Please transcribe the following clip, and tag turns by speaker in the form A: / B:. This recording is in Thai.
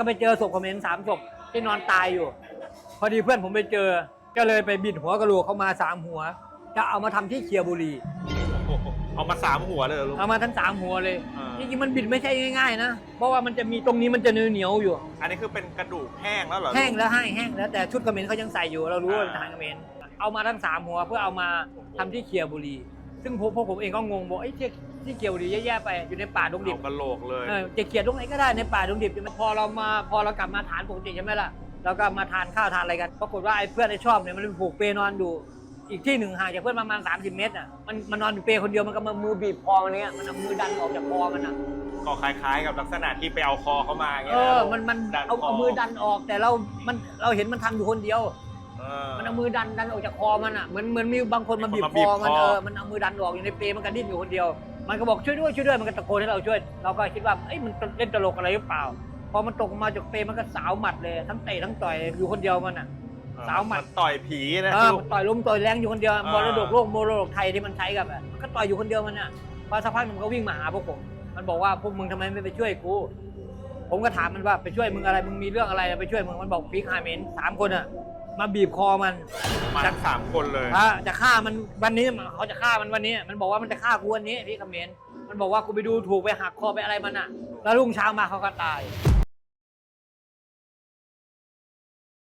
A: ก็ไปเจอศพคอมเขมนต์สามศพที่นอนตายอยู่ พอดีเพื่อนผมไปเจอ ก็เลยไปบิดหัวกระโหลกเข้ามาสามหัว จะเอามาทำที่เคียร์บุรี
B: โอ้โหเอามาสามหัวเลยเหรอลุง
A: เอามาทั้งสามหัวเลย
B: อ่า
A: จริงๆมันบิดไม่ใช่ง่ายๆนะเพราะว่ามันจะมีตรงนี้มันจะเหนียวๆอยู่
B: อันนี้คือเป็นกระดูกแห้งแล้วเหรอ
A: แห้งแล้วให้แห้งแล้วแต่ชุดเขมรเขายังใส่อยู่เรารู้ว่าเป็นท
B: อ่า
A: หารเขมรเอามาทั้งสามหัวเพื่อเอามาทำที่เคียร์บุรี ซึ่งพวกพวกผมเองก็งงบอกไอ้ยที่ที่เคียร์บุรีแย่ๆไปอยู่ในป่าดงดิบ
B: เอากระโหลกเลย
A: เออจะเกลียดตรงไหนก็ได้ในป่าดงดิบพอเรามาพอเรากลับมาฐานปกติใช่ไหมล่ะเราก็มาทานข้าวทานอะไรกันปรากฏว่าไอ้เพื่อนไอ้ชอบเนี่ยมันไปผูกเปนอนอยู่อีกที่หนึ่งห่างจากเพื่อนประมาณ 30 เมตรอะมันมันนอนอยู่เปคนเดียวมันก็มามือบีบคอมันเนี่ยมันเอามือดันออกจากคอมันอะ
B: ก็คล้ายๆกับลักษณะที่ไปเอาคอเขามาอย่างเงี้
A: เอยอ
B: นะ
A: มันมัน
B: ดัน
A: เอา
B: ค
A: เอามือดันออกแต่เรา มันเราเห็นมันทำอยู่คนเดียว
B: เออ
A: มันเอามือดันดันออกจากคอมันอะเหมือนเหมือนมีบางคนมา
B: มี
A: บี
B: ค
A: บ
B: น
A: ค
B: มาบี
A: อบมัน
B: คอ
A: เออมันเอามือดันออกอยู่ในเปรมันก็ดิ้นอยู่คนเดียว มันก็บอกช่วยด้วยช่วยด้วยมันก็ตะโกนให้เราช่วย เราก็คิดว่าเอ้ยมันเล่นตลกอะไรหรือเปล่า พอมันตกมาจากเปรมันก็สาวหมัดเลย ทั้งเตะทั้งต่อยอยู่คนเดียวมันอะสาวหมัด
B: นต่อยผีนะ
A: เออ
B: ลู
A: มั
B: ก
A: นต่อยล้มต่อยแรงอยู่คนเดียว
B: อ่าม
A: รดกโลกมรดกไทยที่มันใช้กับอะมันก็ต่อยอยู่คนเดียวมันอะพอสักพักหนึงมันก็วิ่งมาหาพวกผมมันบอกว่าพวกมึงทำไมไม่ไปช่วยกูผมก็ถามมันว่าไปช่วยมึงอะไรมึงมีเรื่องอะไรไปช่วยมึงมันบอกปีกฮาเมนสามคนอะ มาบีบคอมัน
B: มาทั้งสามคนเลย
A: อ่าจะฆ่ามันวันนี้เขาจะฆ่ามันวันนี้ มันบอกว่ามันจะฆ่ากูวันนี้พี่คอมเมนต์มันบอกว่ากูไปดูถูกไปหักคอไปอะไรมันอะ แล้วรุ่งเช้ามาเขาก็ตาย